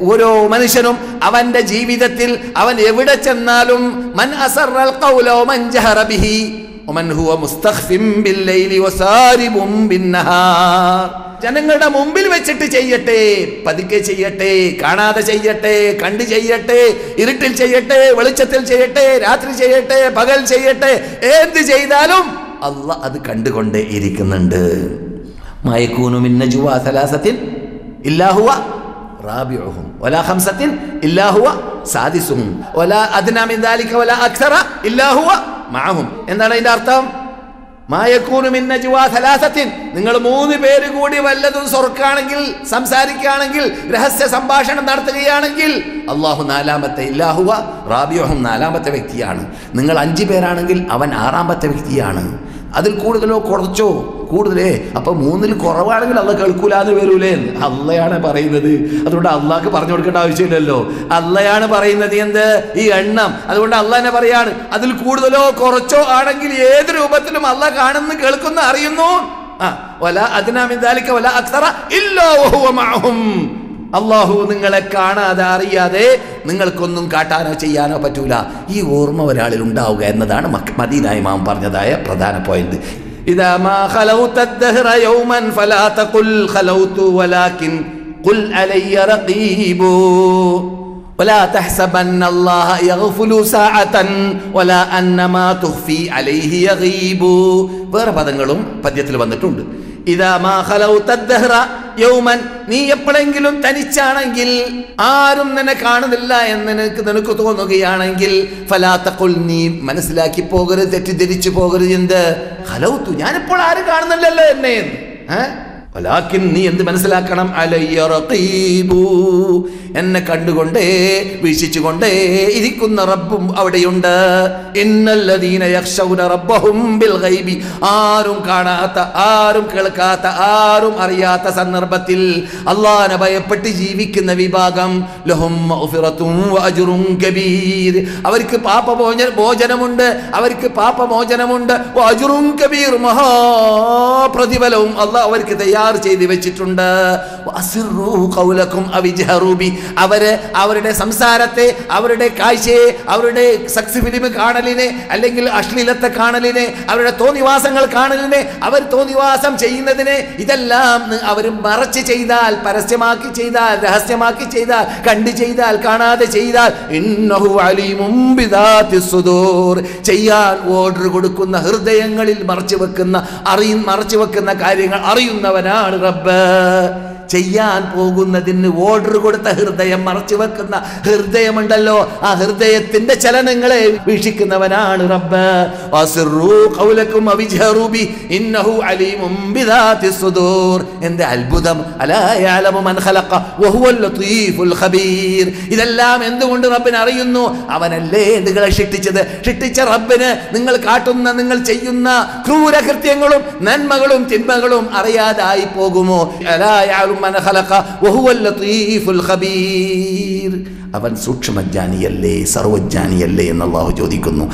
ഓരോ മനുഷ്യനും അവന്റെ ജീവിതത്തിൽ അവൻ എവിടെ ചെന്നാലും മൻ അസറൽ മൻ ജഹറ ബിഹി ഹുവ വസാരിബും ബിന്നഹാർ ജനങ്ങളുടെ മുമ്പിൽ വെച്ചിട്ട് ചെയ്യട്ടെ പതുക്കെ ചെയ്യട്ടെ കാണാതെ ചെയ്യട്ടെ കണ്ടു ചെയ്യട്ടെ ഇരുട്ടിൽ ചെയ്യട്ടെ വെളിച്ചത്തിൽ ചെയ്യട്ടെ രാത്രി ചെയ്യട്ടെ പകൽ ചെയ്യട്ടെ എന്ത് ചെയ്താലും അല്ല അത് കണ്ടുകൊണ്ടേ ഇരിക്കുന്നുണ്ട്. മയക്കൂനു മിന്ന ജുവാ ഇല്ലാഹുവാ ഇല്ലാഹുവ റാബിഉഹും. വലാ ഖംസത്തിൻ ഇല്ലാഹുവ സാദിസുഹും. വലാ അദ്നാ മിൻ ദാലിക വലാ അക്സറ ഇല്ലാഹുവ മഅഹും. എന്താണ് അതിന്റെ അർത്ഥം? മായക്കൂനു മിൻ നജ്വാ സലാസത്തിൻ. നിങ്ങൾ മൂന്ന് പേര് കൂടി വല്ലതും സ്വർക്കാണെങ്കിൽ സംസാരിക്കുകയാണെങ്കിൽ രഹസ്യ സംഭാഷണം നടത്തുകയാണെങ്കിൽ അള്ളാഹു നാലാമത്തെ ഇല്ലാഹുവ റാബിയോഹം നാലാമത്തെ വ്യക്തിയാണ്. നിങ്ങൾ അഞ്ചു പേരാണെങ്കിൽ അവൻ ആറാമത്തെ വ്യക്തിയാണ്. അതിൽ കൂടുതലോ കുറച്ചോ? കൂടുതലേ? അപ്പൊ മൂന്നിൽ കുറവാണെങ്കിൽ അല്ല കേൾക്കൂലാന്ന് വരൂലേ അല്ലയാണ് പറയുന്നത്. അതുകൊണ്ട് അള്ളാഹ്ക്ക് പറഞ്ഞു കൊടുക്കേണ്ട ആവശ്യമില്ലല്ലോ. അല്ലയാണ് പറയുന്നത് എന്ത്? ഈ എണ്ണം. അതുകൊണ്ട് അല്ല എന്നെ പറയാണ് അതിൽ കൂടുതലോ കുറച്ചോ ആണെങ്കിൽ ഏത് രൂപത്തിലും അല്ല കാണുന്നു കേൾക്കുന്നു അറിയുന്നു? ആ അള്ളാഹു നിങ്ങളെ കാണാതെ അറിയാതെ നിങ്ങൾക്കൊന്നും കാട്ടാനോ ചെയ്യാനോ പറ്റൂല. ഈ ഓർമ്മ ഒരാളിൽ ഉണ്ടാവുക എന്നതാണ് മദീനായി മാം പറഞ്ഞതായ പ്രധാന പോയിന്റ് إذا ما خلوت الدهر يوما فلا تقل خلوت ولكن قل علي رقيب ولا تحسبن الله يغفل ساعة ولا أن ما تخفي عليه يغيب വേറെ പദങ്ങളും പദ്യത്തിൽ വന്നിട്ടുണ്ട് ഇതാ മാ ഖലൗത ദഹ്റ യൗമൻ നീ എപ്പോഴെങ്കിലും തനിച്ചാണെങ്കിൽ ആരും നിന്നെ കാണുന്നില്ല എന്ന് നിനക്ക് നിനക്ക് തോന്നുകയാണെങ്കിൽ ഫലാത്തക്കുൾ നീ മനസ്സിലാക്കി പോകരുത് തെറ്റിദ്ധരിച്ചു പോകരുത് എന്ത് ഹലൗത്തു ഞാനിപ്പോൾ ആരും കാണുന്നില്ലല്ലോ എന്നെ എന്ന് ഏ? വലാക്കിൻ നീ എന്ത് മനസ്സിലാക്കണം? അലയ്യറീബൂ എന്നെ കണ്ടുകൊണ്ടേ വീക്ഷിച്ചുകൊണ്ടേ ഇരിക്കുന്ന റബ്ബും അവിടെയുണ്ട്. ഇന്നല്ലദീന യക്ഷൗന റബ്ബഹും ബിൽ ഗൈബി. ആരും കാണാത്ത ആരും കേൾക്കാത്ത ആരും അറിയാത്ത സന്ദർഭത്തിൽ അള്ളാഹനെ ഭയപ്പെട്ട് ജീവിക്കുന്ന വിഭാഗം ലഹും വഅജ്റും കബീർ. അവർക്ക് പാപമോചന മോചനമുണ്ട്. അവർക്ക് പാപമോചനമുണ്ട്. വഅജ്റും കബീർ. മഹാ പ്രതിഫലവും അള്ളാഹ് അവർക്ക് തയ്യാർ ചെയ്ത് വെച്ചിട്ടുണ്ട്. അവർ അവരുടെ സംസാരത്തെ അവരുടെ കാഴ്ചയെ അവരുടെ സക്സ് ഫിലിം കാണലിനെ അല്ലെങ്കിൽ അശ്ലീലത്തെ കാണലിനെ അവരുടെ തോന്നിവാസങ്ങൾ കാണലിനെ അവർ തോന്നിവാസം ചെയ്യുന്നതിനെ ഇതെല്ലാം അവർ മറച്ച് ചെയ്താൽ പരസ്യമാക്കി ചെയ്താൽ രഹസ്യമാക്കി ചെയ്താൽ കണ്ടു ചെയ്താൽ കാണാതെ ചെയ്താൽ ചെയ്യാൻ ഓർഡർ കൊടുക്കുന്ന ഹൃദയങ്ങളിൽ മറച്ചു വെക്കുന്ന അറിയ മറച്ചു വെക്കുന്ന കാര്യങ്ങൾ അറിയുന്നവനാണ് റബ്ബ് ചെയ്യാൻ പോകുന്നതിന് ഓർഡർ കൊടുത്ത ഹൃദയം മറച്ചു വെക്കുന്ന ഹൃദയമുണ്ടല്ലോ. ആ ഹൃദയത്തിന്റെ ചലനങ്ങളെ വീക്ഷിക്കുന്നവനാണ് റബ്ബ്. എന്റെ അത്ഭുതം ഇതെല്ലാം എന്തുകൊണ്ട് റബ്ബിന് അറിയുന്നു? അവനല്ലേ നിങ്ങളെ ഷിട്ടിച്ചത് ഷിട്ടിച്ച റബ്ബിന് നിങ്ങൾ കാട്ടുന്ന നിങ്ങൾ ചെയ്യുന്ന ക്രൂരകൃത്യങ്ങളും നന്മകളും തിന്മകളും അറിയാതായി പോകുമോ? അലാ അവൻ സൂക്ഷ്മജ്ഞാനിയല്ലേ സർവജ്ഞാനിയല്ലേ എന്ന് അള്ളാഹു ചോദിക്കുന്നു.